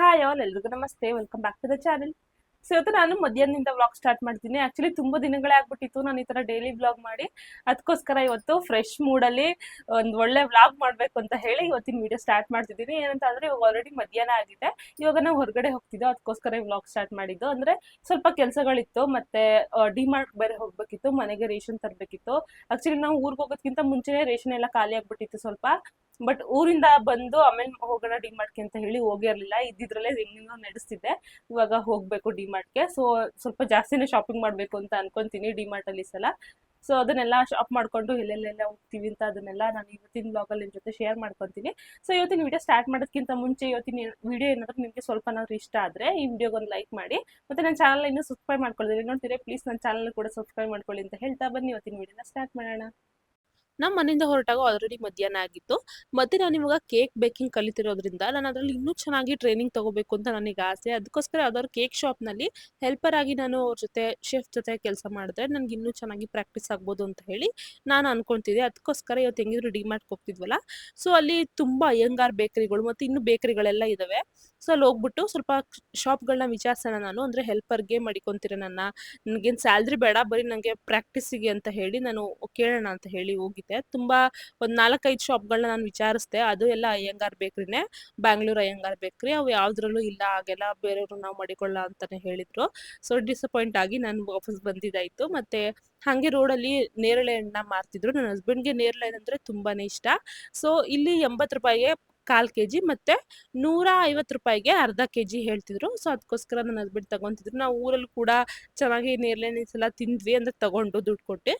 Hi all ಎಲ್ರಿಗೂ ನಮಸ್ತೆ welcome back to the channel so ಇವತ್ತು ನಾನು ಮಧ್ಯಾಹ್ನದಿಂದ ವ್ಲಾಗ್ ಸ್ಟಾರ್ಟ್ ಮಾಡ್ತೀನಿ. ಆಕ್ಚುಲಿ ತುಂಬಾ ದಿನಗಳೇ ಆಗ್ಬಿಟ್ಟಿತ್ತು. ನಾನು ಈ ತರ ಡೈಲಿ ವ್ಲಾಗ್ ಮಾಡಿ ಅದಕ್ಕೋಸ್ಕರ ಇವತ್ತು ಫ್ರೆಶ್ ಮೂಡಲ್ಲಿ ಒಂದು ಒಳ್ಳೆ ವ್ಲಾಗ್ ಮಾಡಬೇಕು ಅಂತ ಹೇಳಿ ಇವತ್ತಿನ ವಿಡಿಯೋ ಸ್ಟಾರ್ಟ್ ಮಾಡ್ತಿದ್ದೀನಿ. ಏನಂತ ಅಂದ್ರೆ ಇವಾಗ ಆಲ್ರೆಡಿ ಮಧ್ಯಾಹ್ನ ಆಗಿದೆ. ಇವಾಗ ನಾವು ಹೊರಗಡೆ ಹೋಗ್ತಿದ್ದೋ ಅದಕ್ಕೋಸ್ಕರ ವ್ಲಾಗ್ ಸ್ಟಾರ್ಟ್ ಮಾಡಿದ್ದು. ಅಂದ್ರೆ, ಸ್ವಲ್ಪ ಕೆಲಸಗಳಿತ್ತು, ಮತ್ತೆ ಡಿಮಾರ್ಟ್ ಬೇರೆ ಹೋಗ್ಬೇಕಿತ್ತು, ಮನೆಗೆ ರೇಷನ್ ತರಬೇಕಿತ್ತು. ಆಕ್ಚುಲಿ ನಾವು ಊರಿಗೆ ಹೋಗೋದಕ್ಕಿಂತ ಮುಂಚೆನೇ ರೇಷನ್ ಎಲ್ಲ ಖಾಲಿ ಆಗ್ಬಿಟ್ಟಿತ್ತು ಸ್ವಲ್ಪ. ಬಟ್ ಊರಿಂದ ಬಂದು, ಆಮೇಲೆ ಹೋಗೋಣ ಡಿಮಾರ್ಟ್ಗೆ ಅಂತ ಹೇಳಿ ಹೋಗಿರ್ಲಿಲ್ಲ. ಇದ್ದಿದ್ರಲ್ಲೇ ಹೆಂಗೋ ನಡೆಸ್ತಿದ್ದೆ. ಇವಾಗ ಹೋಗ್ಬೇಕು ಡಿಮಾರ್ಟ್ಗೆ ಸೊ ಸ್ವಲ್ಪ ಜಾಸ್ತಿನೇ ಶಾಪಿಂಗ್ ಮಾಡಬೇಕು ಅಂತ ಅನ್ಕೊಂತೀನಿ ಡಿಮಾರ್ಟಲ್ಲಿ ಸಲ. ಸೊ ಅದನ್ನೆಲ್ಲ ಶಾಪ್ ಮಾಡ್ಕೊಂಡು ಎಲ್ಲೆಲ್ಲೆಲ್ಲ ಹೋಗ್ತೀವಿ ಅಂತ ಅದನ್ನೆಲ್ಲ ನಾನು ಇವತ್ತಿನ ಬ್ಲಾಗಲ್ಲಿ ನಿಮ್ಮ ಜೊತೆ ಶೇರ್ ಮಾಡ್ಕೊತೀನಿ. ಸೊ ಇವತ್ತಿನ ವಿಡಿಯೋ ಸ್ಟಾರ್ಟ್ ಮಾಡೋದಕ್ಕಿಂತ ಮುಂಚೆ ಇವತ್ತಿನ ವಿಡಿಯೋ ಏನಾದರೂ ನಿಮಗೆ ಸ್ವಲ್ಪನಾದ್ರೂ ಇಷ್ಟ ಆದರೆ ಈ ವಿಡಿಯೋಗೊಂದು ಲೈಕ್ ಮಾಡಿ. ಮತ್ತೆ ನನ್ನ ಚಾನಲ್ ಇನ್ನೂ ಸಬ್ಸ್ಕ್ರೈಬ್ ಮಾಡ್ಕೊಳ್ಳಿ ನೋಡ್ತೀರಾ ಪ್ಲೀಸ್ ನನ್ನ ಚಾನಲ್ ಕೂಡ ಸಬ್ಸ್ಕ್ರೈಬ್ ಮಾಡ್ಕೊಳ್ಳಿ ಅಂತ ಹೇಳ್ತಾ ಬನ್ನಿ. ಇವತ್ತಿನ ವಿಡಿಯೋನ ಸ್ಟಾರ್ಟ್ ಮಾಡೋಣ. ನಮ್ಮ ಮನೆಯಿಂದ ಹೊರಟಾಗ ಆಲ್ರೆಡಿ ಮಧ್ಯಾಹ್ನ ಆಗಿತ್ತು. ಮತ್ತೆ ನಾನು ಇವಾಗ ಕೇಕ್ ಬೇಕಿಂಗ್ ಕಲಿತಿರೋದ್ರಿಂದ ನಾನು ಅದರಲ್ಲಿ ಇನ್ನೂ ಚೆನ್ನಾಗಿ ಟ್ರೈನಿಂಗ್ ತಗೋಬೇಕು ಅಂತ ನನಗೆ ಆಸೆ. ಅದಕ್ಕೋಸ್ಕರ ಯಾವ್ದಾದ್ರು ಕೇಕ್ ಶಾಪ್ನಲ್ಲಿ ಹೆಲ್ಪರ್ ಆಗಿ ನಾನು ಅವ್ರ ಜೊತೆ ಶೆಫ್ ಜೊತೆ ಕೆಲಸ ಮಾಡಿದ್ರೆ ನನಗೆ ಇನ್ನೂ ಚೆನ್ನಾಗಿ ಪ್ರಾಕ್ಟೀಸ್ ಆಗ್ಬೋದು ಅಂತ ಹೇಳಿ ನಾನು ಅನ್ಕೊಂತಿದ್ದೆ. ಅದಕ್ಕೋಸ್ಕರ ಇವತ್ತು ಹೆಂಗಿದ್ರು ಡಿಮಾರ್ಟ್ಗೆ ಹೋಗ್ತಿದ್ವಲ್ಲ. ಸೊ ಅಲ್ಲಿ ತುಂಬ ಅಯ್ಯಂಗಾರ್ ಬೇಕರಿಗಳು ಮತ್ತು ಇನ್ನೂ ಬೇಕರಿಗಳೆಲ್ಲ ಇದಾವೆ. ಸೊ ಅಲ್ಲಿ ಹೋಗ್ಬಿಟ್ಟು ಸ್ವಲ್ಪ ಶಾಪ್ಗಳನ್ನ ವಿಚಾರಿಸೋಣ ನಾನು. ಅಂದರೆ ಹೆಲ್ಪರ್ಗೆ ಮಡಿಕೊಂತೀರ ನನ್ನ, ನನಗೇನು ಸ್ಯಾಲ್ರಿ ಬೇಡ, ಬರೀ ನನಗೆ ಪ್ರಾಕ್ಟೀಸಿಗೆ ಅಂತ ಹೇಳಿ ನಾನು ಕೇಳೋಣ ಅಂತ ಹೇಳಿ ಹೋಗಿದ್ದೆ. ತುಂಬ ಒಂದು ನಾಲ್ಕೈದು ಶಾಪ್ಗಳನ್ನ ನಾನು ವಿಚಾರಿಸಿದೆ. ಅದು ಎಲ್ಲ ಅಯ್ಯಂಗಾರ್ ಬೇಕ್ರಿನೇ. ಬ್ಯಾಂಗ್ಳೂರ್ ಅಯ್ಯಂಗಾರ್ ಬೇಕ್ರಿ. ಅವು ಯಾವ್ದ್ರಲ್ಲೂ ಇಲ್ಲ, ಹಾಗೆಲ್ಲ ಬೇರೆಯವ್ರು ನಾವು ಮಾಡಿಕೊಳ್ಳ ಅಂತಾನೆ ಹೇಳಿದ್ರು. ಸೊ, ಡಿಸಪಾಯಿಂಟ್ ಆಗಿ ನಾನು ವಾಪಸ್ ಬಂದಿದ್ದಾಯ್ತು ಮತ್ತೆ ಹಂಗೆ ರೋಡಲ್ಲಿ ನೇರಳೆ ಹಣ್ಣ ಮಾರ್ತಿದ್ರು. ನನ್ನ ಹಸ್ಬೆಂಡ್ಗೆ ನೇರಳೆ ಹಣ್ಣು ಅಂದರೆ ತುಂಬಾನೇ ಇಷ್ಟ. ಸೊ, ಇಲ್ಲಿ ಎಂಬತ್ತು ರೂಪಾಯಿಗೆ ಕಾಲ್ ಕೆ ಜಿ ಮತ್ತೆ ನೂರ ಐವತ್ತು ರೂಪಾಯಿಗೆ ಅರ್ಧ ಕೆ ಜಿ ಹೇಳ್ತಿದ್ರು. ಸೊ ಅದಕ್ಕೋಸ್ಕರ ನನ್ನ ಹಸ್ಬೆಂಡ್ ತಗೊಂತಿದ್ರು. ನಾವು ಊರಲ್ಲಿ ಕೂಡ ಚೆನ್ನಾಗಿ ನೇರಳೆ ಸಲ ತಿಂದ್ವಿ. ಅಂದ್ರೆ ತಗೊಂಡು ದುಡ್ಡು ಕೊಟ್ಟು.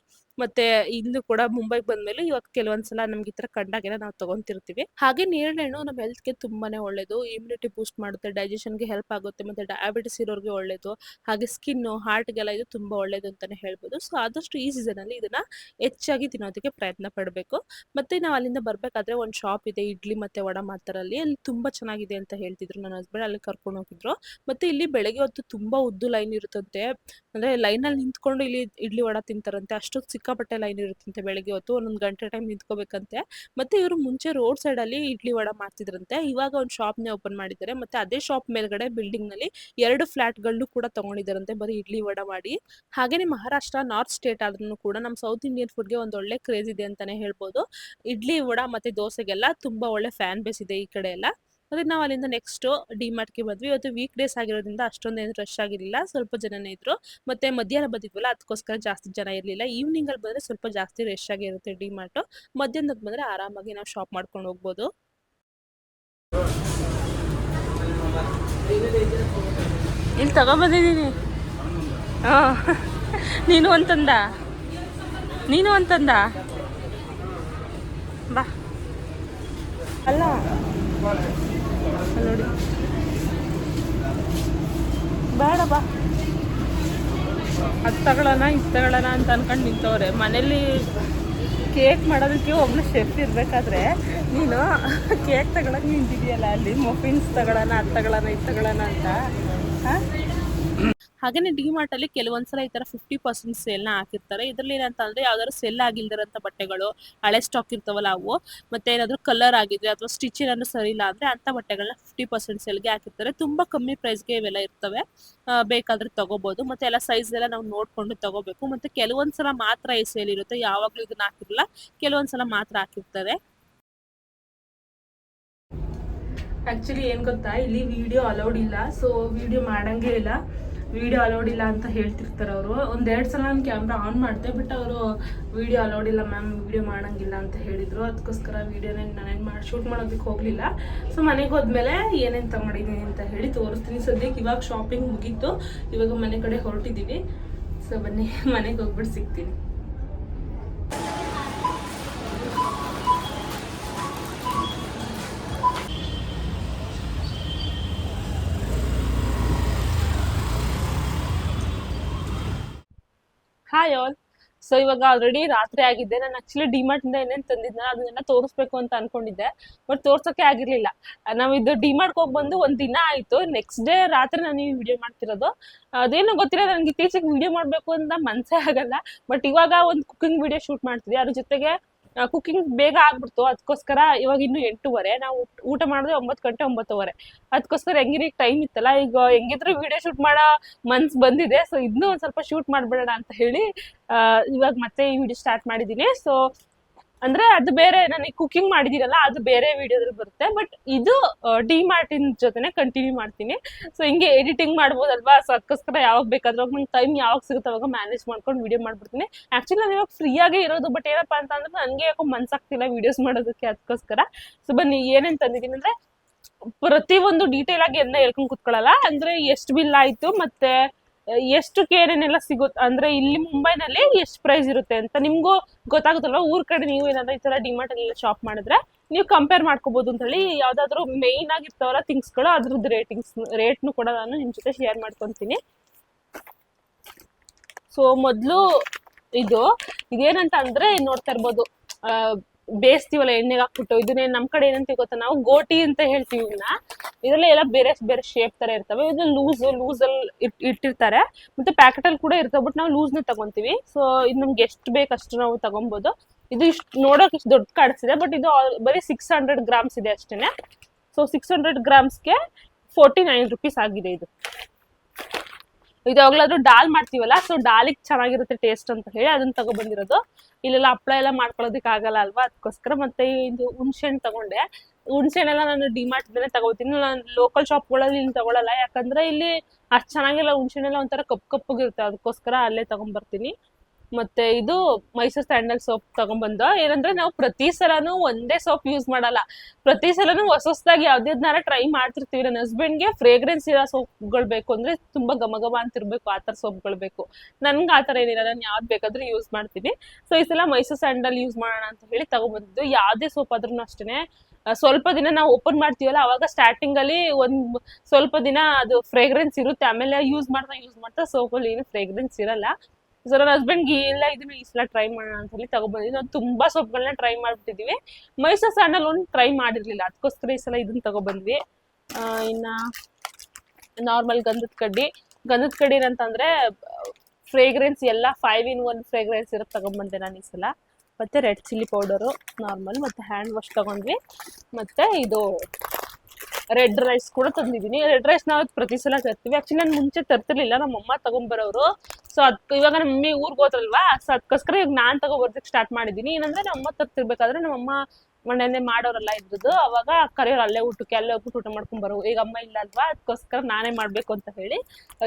ಮತ್ತೆ ಇಲ್ಲೂ ಕೂಡ ಮುಂಬೈಗೆ ಬಂದ್ಮೇಲೆ ಇವಾಗ ಕೆಲವೊಂದ್ಸಲ ನಮ್ಗೆ ಈ ತರ ಕಂಡಾಗೆಲ್ಲ ನಾವು ತಗೊಂತಿರ್ತೀವಿ. ಹಾಗೆ ನೇರಳೆ ಹಣ್ಣು ನಮ್ಮ ಹೆಲ್ತ್ಗೆ ತುಂಬಾನೇ ಒಳ್ಳೇದು ಇಮ್ಯುನಿಟಿ ಬೂಸ್ಟ್ ಮಾಡುತ್ತೆ ಡೈಜೆಷನ್ಗೆ ಹೆಲ್ಪ್ ಆಗುತ್ತೆ, ಮತ್ತೆ ಡಯಾಬಿಟಿಸ್ ಇರೋರಿಗೆ ಒಳ್ಳೇದು, ಹಾಗೆ ಸ್ಕಿನ್ನು ಹಾರ್ಟ್ಗೆಲ್ಲ ಇದು ತುಂಬಾ ಒಳ್ಳೇದು ಅಂತಾನೆ ಹೇಳ್ಬೋದು. ಸೊ ಆದಷ್ಟು ಈ ಸೀಸನಲ್ಲಿ ಇದನ್ನ ಹೆಚ್ಚಾಗಿ ತಿನ್ನೋದಕ್ಕೆ ಪ್ರಯತ್ನ ಪಡಬೇಕು. ಮತ್ತೆ ನಾವು ಅಲ್ಲಿಂದ ಬರ್ಬೇಕಾದ್ರೆ ಒಂದು ಶಾಪ್ ಇದೆ, ಇಡ್ಲಿ ಮತ್ತೆ ವಡ ಮಾಡ್ತಾರಲ್ಲಿ ಅಲ್ಲಿ ತುಂಬಾ ಚೆನ್ನಾಗಿದೆ ಅಂತ ಹೇಳ್ತಿದ್ರು ನನ್ನ ಹಸ್ಬೆಂಡ್ ಅಲ್ಲಿ ಕರ್ಕೊಂಡು ಹೋಗಿದ್ರು. ಮತ್ತೆ ಇಲ್ಲಿ ಬೆಳಗ್ಗೆ ಹೊತ್ತು ತುಂಬಾ ಉದ್ದು ಲೈನ್ ಇರುತ್ತಂತೆ. ಅಂದ್ರೆ ಲೈನ್ ಅಲ್ಲಿ ನಿಂತ್ಕೊಂಡು ಇಲ್ಲಿ ಇಡ್ಲಿ ವಡ ತಿಂತಾರಂತೆ, ಅಷ್ಟೊಂದು ಸಿಕ್ಕಾಪಟ್ಟೆ ಲೈನ್ ಇರುತ್ತಂತೆ ಬೆಳಗ್ಗೆ ಹೊತ್ತು, ಒಂದೊಂದು ಗಂಟೆ ಟೈಮ್ ನಿಂತ್ಕೋಬೇಕಂತೆ. ಮತ್ತೆ ಇವರು ಮುಂಚೆ ರೋಡ್ ಸೈಡ್ ಅಲ್ಲಿ ಇಡ್ಲಿ ವಡ ಮಾಡ್ತಿದ್ರಂತೆ. ಇವಾಗ ಒಂದು ಶಾಪ್ನೇ ಓಪನ್ ಮಾಡಿದ್ದಾರೆ. ಮತ್ತೆ ಅದೇ ಶಾಪ್ ಮೇಲ್ಗಡೆ ಬಿಲ್ಡಿಂಗ್ನಲ್ಲಿ ಎರಡು ಫ್ಲಾಟ್ಗಳನ್ನು ಕೂಡ ತಗೊಂಡಿದ್ದಾರಂತೆ. ಬರೀ ಇಡ್ಲಿ ವಡ ಮಾಡಿ. ಹಾಗೇನೆ ಮಹಾರಾಷ್ಟ್ರ ನಾರ್ತ್ ಸ್ಟೇಟ್ ಆದ್ರೂ ಕೂಡ ನಮ್ಮ ಸೌತ್ ಇಂಡಿಯನ್ ಫುಡ್ಗೆ ಒಂದು ಒಳ್ಳೆ ಕ್ರೇಜ್ ಇದೆ ಅಂತಾನೆ ಹೇಳ್ಬೋದು. ಇಡ್ಲಿ ವಡ ಮತ್ತೆ ದೋಸೆಗೆಲ್ಲ ತುಂಬಾ ಒಳ್ಳೆ ಫ್ಯಾನ್ ಬೇಸ್ ಇದೆ ಈ ಕಡೆ ಎಲ್ಲ. ಮತ್ತೆ ನಾವು ಅಲ್ಲಿಂದ ನೆಕ್ಸ್ಟ್ ಡಿಮಾರ್ಟ್ಗೆ ಬಂದ್ವಿ. ಇವತ್ತು ವೀಕ್ ಡೇಸ್ ಆಗಿರೋದ್ರಿಂದ ಅಷ್ಟೊಂದೇನು ರಶ್ ಆಗಿರಲಿಲ್ಲ. ಸ್ವಲ್ಪ ಜನನೇ ಇದ್ರು. ಮತ್ತೆ ಮಧ್ಯಾಹ್ನ ಬಂದಿದ್ವಲ್ಲ ಅದಕ್ಕೋಸ್ಕರ ಜಾಸ್ತಿ ಜನ ಇರಲಿಲ್ಲ. ಈವ್ನಿಂಗ್ ಅಲ್ಲಿ ಬಂದ್ರೆ ಸ್ವಲ್ಪ ಜಾಸ್ತಿ ರಶ್ ಆಗಿರುತ್ತೆ ಡಿಮಾರ್ಟ್ ಮಧ್ಯಾಹ್ನಕ್ಕೆ ಬಂದ್ರೆ ಆರಾಮಾಗಿ ನಾವು ಶಾಪ್ ಮಾಡ್ಕೊಂಡು ಹೋಗ್ಬೋದು. ಇಲ್ಲಿ ತಗೊಂಬಂದಿದ್ದೀನಿ. ಹಾಂ. ನೀನು ಅಂತಂದ? ನೀನು ಅಂತಂದ? ಬಾ. ಅಲ್ಲ್. ನೋಡಿ. ಬೇಡ ಬಾ ಅದು ಅಂತ ಅನ್ಕೊಂಡು ನಿಂತವ್ರೆ. ಮನೇಲಿ ಕೇಕ್ ಮಾಡೋದಕ್ಕೆ ಒಬ್ಳು ಶೆಫ್ ಇರಬೇಕಾದ್ರೆ ನೀನು ಕೇಕ್ ತಗೊಳಕ್ ನಿಂತಿದೆಯಲ್ಲ ಅಲ್ಲಿ ಮಫಿನ್ಸ್ ತಗೊಳ್ಳೋಣ, ಅದು ತಗೊಳ್ಳೋಣ ಅಂತ. ಹಾಂ? ಹಾಗೇನೆ ಡಿಮಾರ್ಟ್ ಅಲ್ಲಿ ಕೆಲವೊಂದ್ಸಲ ಈ ತರ ಫಿಫ್ಟಿ ಪರ್ಸೆಂಟ್ ಸೇಲ್ನ ಹಾಕಿರ್ತಾರೆ. ಇದ್ರಲ್ಲಿ ಏನಂತ ಅಂದ್ರೆ ಯಾವ್ದಾದ್ರು ಸೆಲ್ ಆಗಿಲ್ದಿರಂತ ಬಟ್ಟೆಗಳು, ಹಳೆ ಸ್ಟಾಕ್ ಇರ್ತಾವಲ್ಲ ಅವು, ಮತ್ತೆ ಏನಾದ್ರು ಕಲರ್ ಆಗಿದ್ರೆ ಅಥವಾ ಸ್ಟಿಚ್ ಏನಾದ್ರು ಸರಿ ಇಲ್ಲ ಅಂದ್ರೆ ಅಂತ ಬಟ್ಟೆಗಳನ್ನ ಫಿಫ್ಟಿ ಪರ್ಸೆಂಟ್ ಸೇಲ್ಗೆ ಹಾಕಿರ್ತಾರೆ. ತುಂಬಾ ಕಮ್ಮಿ ಪ್ರೈಸ್ಗೆ ಇವೆಲ್ಲ ಇರ್ತವೆ. ಬೇಕಾದ್ರೆ ತಗೋಬಹುದು ಮತ್ತೆ ಎಲ್ಲ ಸೈಜ್ ಎಲ್ಲ ನಾವು ನೋಡ್ಕೊಂಡು ತಗೋಬೇಕು. ಮತ್ತೆ ಕೆಲವೊಂದ್ಸಲ ಮಾತ್ರ ಈ ಸೇಲ್ ಇರುತ್ತೆ. ಯಾವಾಗ್ಲೂ ಇದನ್ನ ಹಾಕಿರಲ್ಲ. ಕೆಲವೊಂದ್ಸಲ ಮಾತ್ರ ಹಾಕಿರ್ತಾರೆ. ಆಕ್ಚುಲಿ ಏನ್ ಗೊತ್ತಾ? ಇಲ್ಲಿ ವಿಡಿಯೋ ಅಲೌಡ್ ಇಲ್ಲ. ಸೊ ವಿಡಿಯೋ ಮಾಡಂಗೇ ಇಲ್ಲ. ವಿಡಿಯೋ ಅಲೌಡ್ ಇಲ್ಲ ಅಂತ ಹೇಳ್ತಿರ್ತಾರೆ ಅವರು. ಒಂದೆರಡು ಸಲ ನಾನು ಕ್ಯಾಮ್ರಾ ಆನ್ ಮಾಡಿದೆ ಬಟ್ ಅವರು ವಿಡಿಯೋ ಅಲೌಡ್ ಇಲ್ಲ ಮ್ಯಾಮ್ ವಿಡಿಯೋ ಮಾಡೋಂಗಿಲ್ಲ ಅಂತ ಹೇಳಿದ್ರು. ಅದಕ್ಕೋಸ್ಕರ ವಿಡಿಯೋನೇ ನಾನೇನು ಮಾಡಿ ಶೂಟ್ ಮಾಡೋದಕ್ಕೆ ಹೋಗಲಿಲ್ಲ. ಸೊ ಮನೆಗೆ ಹೋದ್ಮೇಲೆ ಏನೇನು ತಗೊಂಡಿದ್ದೀನಿ ಅಂತ ಹೇಳಿ ತೋರಿಸ್ತೀನಿ. ಸದ್ಯಕ್ಕೆ ಇವಾಗ ಶಾಪಿಂಗ್ ಮುಗೀತು. ಇವಾಗ ಮನೆ ಕಡೆ ಹೊರಟಿದ್ದೀವಿ ಸೊ ಬನ್ನಿ, ಮನೆಗೆ ಹೋಗ್ಬಿಟ್ಟು ಸಿಗ್ತೀನಿ. ಹಾಯ್ ಆಲ್ ಸೊ ಇವಾಗ ಆಲ್ರೆಡಿ ರಾತ್ರಿ ಆಗಿದೆ ನಾನು ಆಕ್ಚುಲಿ ಡಿಮಾರ್ಟ್ ಇಂದ ಏನೇನು ತಂದಿದ್ನ ಅದನ್ನೆಲ್ಲ ತೋರಿಸ್ಬೇಕು ಅಂತ ಅನ್ಕೊಂಡಿದ್ದೆ. ಬಟ್ ತೋರ್ಸೋಕೆ ಆಗಿರ್ಲಿಲ್ಲ. ನಾವು ಇದು ಡಿಮಾರ್ಟ್ ಹೋಗಿ ಬಂದು ಒಂದ್ ದಿನ ಆಯ್ತು. ನೆಕ್ಸ್ಟ್ ಡೇ ರಾತ್ರಿ ನಾನು ಈ ವಿಡಿಯೋ ಮಾಡ್ತಿರೋದು. ಅದೇನೋ ಗೊತ್ತಿಲ್ಲ, ನನಗೆ ಇತ್ತೀಚೆಗೆ ವಿಡಿಯೋ ಮಾಡ್ಬೇಕು ಅಂತ ಮನ್ಸೇ ಆಗಲ್ಲ. ಬಟ್ ಇವಾಗ ಒಂದು ಕುಕಿಂಗ್ ವಿಡಿಯೋ ಶೂಟ್ ಮಾಡ್ತಿದ್ದೆ. ಅದ್ರ ಜೊತೆಗೆ ಕುಕಿಂಗ್ ಬೇಗ ಆಗ್ಬಿಡ್ತು. ಅದಕ್ಕೋಸ್ಕರ ಇವಾಗ ಇನ್ನು ಎಂಟೂವರೆ. ನಾವು ಊಟ- ಮಾಡಿದ್ರೆ ಒಂಬತ್ತು ಗಂಟೆ, ಒಂಬತ್ತುವರೆ. ಅದಕ್ಕೋಸ್ಕರ ಹೆಂಗಿರಿ ಟೈಮ್ ಇತ್ತಲ್ಲ. ಈಗ ಹೆಂಗಿದ್ರು ವಿಡಿಯೋ ಶೂಟ್ ಮಾಡೋ ಮನ್ಸ್ ಬಂದಿದೆ. ಸೊ ಇನ್ನೂ ಒಂದ್ ಸ್ವಲ್ಪ ಶೂಟ್ ಮಾಡಿಬಿಡೋಣ ಅಂತ ಹೇಳಿ ಇವಾಗ ಮತ್ತೆ ಈ ವಿಡಿಯೋ ಸ್ಟಾರ್ಟ್ ಮಾಡಿದೀನಿ. ಸೊ ಅಂದ್ರೆ ಅದು ಬೇರೆ ನನಗೆ ಕುಕಿಂಗ್ ಮಾಡಿದಿರಲ್ಲ ಅದು ಬೇರೆ ವಿಡಿಯೋದಲ್ಲಿ ಬರುತ್ತೆ ಬಟ್ ಇದು ಡಿ ಮಾರ್ಟಿನ್ ಜೊತೆನೆ ಕಂಟಿನ್ಯೂ ಮಾಡ್ತೀನಿ. ಸೊ ಹಿಂಗೆ ಎಡಿಟಿಂಗ್ ಮಾಡ್ಬೋದಲ್ವಾ? ಸೊ ಅದಕ್ಕೋಸ್ಕರ ಯಾವಾಗ ಬೇಕಾದ್ರೂ ನಂಗೆ ಟೈಮ್ ಯಾವಾಗ ಸಿಗುತ್ತೆ ಅವಾಗ ಮ್ಯಾನೇಜ್ ಮಾಡ್ಕೊಂಡು ವಿಡಿಯೋ ಮಾಡ್ಬಿಡ್ತೀನಿ. ಆಕ್ಚುಲಿ ನಾನು ಇವಾಗ ಫ್ರೀ ಆಗೇ ಇರೋದು ಬಟ್ ಏನಪ್ಪಾ ಅಂತ ಅಂದ್ರೆ ನನಗೆ ಯಾಕೋ ಮನ್ಸಾಗ್ತಿಲ್ಲ ವಿಡಿಯೋಸ್ ಮಾಡೋದಕ್ಕೆ ಅದಕ್ಕೋಸ್ಕರ. ಸೊ ಬನ್ನಿ, ಏನೇನು ತಂದಿದ್ದೀನಿ ಅಂದ್ರೆ ಪ್ರತಿ ಒಂದು ಡೀಟೇಲ್ ಆಗಿ ಎಲ್ಲ ಹೇಳ್ಕೊಂಡ್ ಕುತ್ಕೊಳ್ಳಲ್ಲ? ಅಂದ್ರೆ, ಎಷ್ಟು ಬಿಲ್ ಆಯ್ತು ಮತ್ತೆ ಎಷ್ಟು ಏನೇನೆಲ್ಲ ಸಿಗುತ್ತೆ ಅಂದ್ರೆ ಇಲ್ಲಿ ಮುಂಬೈನಲ್ಲಿ ಎಷ್ಟು ಪ್ರೈಸ್ ಇರುತ್ತೆ ಅಂತ ನಿಮ್ಗೂ ಗೊತ್ತಾಗುತ್ತಲ್ವಾ? ಊರ್ ಕಡೆ ನೀವು ಏನಾದ್ರು ಈ ತರ ಡಿಮಾರ್ಟ್ ಅಲ್ಲಿ ಶಾಪ್ ಮಾಡಿದ್ರೆ ನೀವು ಕಂಪೇರ್ ಮಾಡ್ಕೋಬಹುದು ಅಂತ ಹೇಳಿ ಯಾವ್ದಾದ್ರು ಮೇನ್ ಆಗಿರ್ತಾವಲ್ಲ ಥಿಂಗ್ಸ್ಗಳು ಅದ್ರದ್ದು ರೇಟಿಂಗ್ಸ್ ರೇಟ್ನು ಕೂಡ ನಾನು ನಿಮ್ ಜೊತೆ ಶೇರ್ ಮಾಡ್ಕೊಂತೀನಿ. ಸೊ ಮೊದಲು ಇದು ಇದೇನಂತ ಅಂದ್ರೆ ನೋಡ್ತಾ ಇರ್ಬೋದು. ಬೇಯಿಸ್ತೀವಲ್ಲ ಎಣ್ಣೆಗೆ ಹಾಕ್ಬಿಟ್ಟು, ಇದನ್ನೇ ನಮ್ ಕಡೆ ಏನಂತ ಗೊತ್ತಾ? ನಾವು ಗೋಟಿ ಅಂತ ಹೇಳ್ತೀವಿ ಇವನ್ನ ಇದರಲ್ಲಿ ಎಲ್ಲ ಬೇರೆ ಬೇರೆ ಶೇಪ್ ತರ ಇರ್ತವೆ. ಇದು ಲೂಸ್ ಲೂಸ್ ಅಲ್ಲಿ ಇಟ್- ಇಟ್ಟಿರ್ತಾರೆ. ಮತ್ತೆ ಪ್ಯಾಕೆಟ್ ಅಲ್ಲಿ ಕೂಡ ಇರ್ತವೆ ಬಟ್ ನಾವು ಲೂಸ್ನ ತಗೊಂತೀವಿ. ಸೊ ಇದು ನಮ್ಗೆ ಎಷ್ಟು ಬೇಕು ಅಷ್ಟು ನಾವು ತಗೊಬಹುದು ಇದು ಇಷ್ಟು, ನೋಡೋಕೆ ಇಷ್ಟು ದೊಡ್ಡ ಕಾಣಿಸ್ತಿದೆ ಬಟ್ ಇದು ಬರೀ ಸಿಕ್ಸ್ ಹಂಡ್ರೆಡ್ ಗ್ರಾಮ್ಸ್ ಇದೆ ಅಷ್ಟೇನೆ. ಸೊ ಸಿಕ್ಸ್ ಹಂಡ್ರೆಡ್ ಗ್ರಾಮ್ಸ್ಗೆ ಫೋರ್ಟಿ ನೈನ್ ರುಪೀಸ್ ಆಗಿದೆ ಇದು. ಇದು ಯಾವಾಗ್ಲಾದ್ರೂ ಡಾಲ್ ಮಾಡ್ತೀವಲ್ಲ ಸೊ ಡಾಲಿಗೆ ಚೆನ್ನಾಗಿರುತ್ತೆ ಟೇಸ್ಟ್ ಅಂತ ಹೇಳಿ ಅದನ್ನ ತಗೊಬಂದಿರೋದು. ಇಲ್ಲೆಲ್ಲ ಹಪ್ಪಳ ಎಲ್ಲ ಮಾಡ್ಕೊಳ್ಳೋದಕ್ಕೆ ಆಗಲ್ಲ ಅಲ್ವಾ? ಅದಕ್ಕೋಸ್ಕರ ಮತ್ತೆ ಇದು ಹುಣ್ಸೆ ಹಣ್ಣು ತಗೊಂಡೆ. ಹುಣ್ಸೆ ಎಲ್ಲ ನಾನು ಡಿಮಾರ್ಟ್ ತಗೋತೀನಿ ನಾನು ಲೋಕಲ್ ಶಾಪ್ಗಳಲ್ಲಿ ಇಲ್ಲಿ ತಗೊಳಲ್ಲ. ಯಾಕಂದ್ರೆ ಇಲ್ಲಿ ಅಷ್ಟು ಚೆನ್ನಾಗಿಲ್ಲ ಹುಣ್ಸೆ ಹಣ್ಣೆಲ್ಲ ಒಂಥರ ಕಪ್ಪು ಕಪ್ಪಗಿರುತ್ತೆ. ಅದಕ್ಕೋಸ್ಕರ ಅಲ್ಲೇ ತಗೊಂಡ್ಬರ್ತೀನಿ ಮತ್ತೆ ಇದು ಮೈಸೂರ್ ಸ್ಯಾಂಡಲ್ ಸೋಪ್ ತಗೊಂಡ್ಬಂದ, ಏನಂದ್ರೆ ನಾವು ಪ್ರತಿ ಸಲನೂ ಒಂದೇ ಸೋಪ್ ಯೂಸ್ ಮಾಡಲ್ಲ. ಪ್ರತಿ ಸಲನು ಹೊಸ ಹೊಸದಾಗಿ ಯಾವ್ದಾರ ಟ್ರೈ ಮಾಡ್ತಿರ್ತೀವಿ. ನನ್ನ ಹಸ್ಬೆಂಡ್ಗೆ ಫ್ರೇಗ್ರೆನ್ಸ್ ಇರೋ ಸೋಪ್ಗಳು ಬೇಕು ಅಂದ್ರೆ ತುಂಬಾ ಗಮಗಮ ಘಮ ಅಂತಿರ್ಬೇಕು ಆ ಸೋಪ್ ಸೋಪ್ಗಳು ಬೇಕು. ನನ್ಗೆ ಆತರ ಏನಿಲ್ಲ. ನಾನು ಯಾವ್ದು ಬೇಕಾದ್ರೂ ಯೂಸ್ ಮಾಡ್ತೀನಿ. ಸೊ ಈ ಸಲ ಮೈಸೂರ್ ಸ್ಯಾಂಡಲ್ ಯೂಸ್ ಮಾಡೋಣ ಅಂತ ಹೇಳಿ ತಗೊಂಡ್ಬಂದಿದ್ದು. ಯಾವ್ದೇ ಸೋಪ್ ಆದ್ರೂ ಅಷ್ಟೇ ಸ್ವಲ್ಪ ದಿನ ನಾವು ಓಪನ್ ಮಾಡ್ತೀವಲ್ಲ, ಅವಾಗ ಸ್ಟಾರ್ಟಿಂಗ್ ಅಲ್ಲಿ ಒಂದ್ ಸ್ವಲ್ಪ ದಿನ ಅದು ಫ್ರೇಗ್ರೆನ್ಸ್ ಇರುತ್ತೆ. ಆಮೇಲೆ ಯೂಸ್ ಮಾಡ್ತಾ ಯೂಸ್ ಮಾಡ್ತಾ ಸೋಪಲ್ಲಿ ಏನು ಫ್ರೇಗ್ರೆನ್ಸ್ ಇರಲ್ಲ. ಸೊ ನನ್ನ ಹಸ್ಬೆಂಡ್ಗೆ ಇಲ್ಲ, ಇದನ್ನ ಈ ಸಲ ಟ್ರೈ ಮಾಡೋಣ ಅಂತ ಹೇಳಿ ತಗೊಬಂದಿದ್ವಿ ನಾವು ತುಂಬಾ ಸೊಪ್ಪುಗಳನ್ನ ಟ್ರೈ ಮಾಡ್ಬಿಟ್ಟಿದೀವಿ. ಮೈಸೂರ್ ಸ್ಯಾಂಡಲ್ ಒಂದು ಟ್ರೈ ಮಾಡಿರ್ಲಿಲ್ಲ. ಅದಕ್ಕೋಸ್ಕರ ಈ ಸಲ ಇದನ್ನ ತಗೊಬಂದ್ವಿ ಇನ್ನ ನಾರ್ಮಲ್ ಗಂಧದ ಕಡ್ಡಿ. ಗಂಧದ ಕಡ್ಡಿ ಏನಂತಂದ್ರೆ ಫ್ರೇಗ್ರೆನ್ಸ್ ಎಲ್ಲ ಫೈವ್ ಇನ್ ಒನ್ ಫ್ರೇಗ್ರೆನ್ಸ್ ಇರೋದು ತಗೊಂಡ್ಬಂದೆ ನಾನು ಈ ಸಲ. ಮತ್ತೆ ರೆಡ್ ಚಿಲ್ಲಿ ಪೌಡರು ನಾರ್ಮಲ್ ಮತ್ತೆ ಹ್ಯಾಂಡ್ ವಾಶ್ ತಗೊಂಡ್ವಿ. ಮತ್ತೆ ಇದು ರೆಡ್ ರೈಸ್ ಕೂಡ ತಂದಿದ್ದೀನಿ. ರೆಡ್ ರೈಸ್ ನಾವು ಪ್ರತಿ ಸಲ ತರ್ತೀವಿ. ಆಕ್ಚುಲಿ ನಾನು ಮುಂಚೆ ತರ್ತಿರ್ಲಿಲ್ಲ. ನಮ್ಮಮ್ಮ ತಗೊಂಬರೋರು ಸೊ ಅದ್ ಇವಾಗ ನಮ್ಮ ಮಮ್ಮಿ ಊರ್ಗ್ ಹೋದ್ರಲ್ವಾ? ಸೊ ಅದಕ್ಕೋಸ್ಕರ ಇವಾಗ ನಾನ್ ತಗೊಬರ್ದಕ್ಕೆ ಸ್ಟಾರ್ಟ್ ಮಾಡಿದ್ದೀನಿ. ಏನಂದ್ರೆ ನಮ್ಮ ತರ್ತಿರ್ಬೇಕಾದ್ರೆ ನಮ್ಮ ಅಮ್ಮ ಮನೆಯಲ್ಲೇ ಮಾಡೋರೆಲ್ಲ ಇದ್ರದ್ದು ಅವಾಗ ಕರೆಯೋರು ಅಲ್ಲೇ ಊಟಕ್ಕೆ, ಅಲ್ಲೇ ಹೋಗ್ಬಿಟ್ಟು ಊಟ ಮಾಡ್ಕೊಂಡ್ ಬರೋ ಈಗ ಅಮ್ಮ ಇಲ್ಲ ಅಲ್ವಾ, ಅದಕ್ಕೋಸ್ಕರ ನಾನೇ ಮಾಡ್ಬೇಕು ಅಂತ ಹೇಳಿ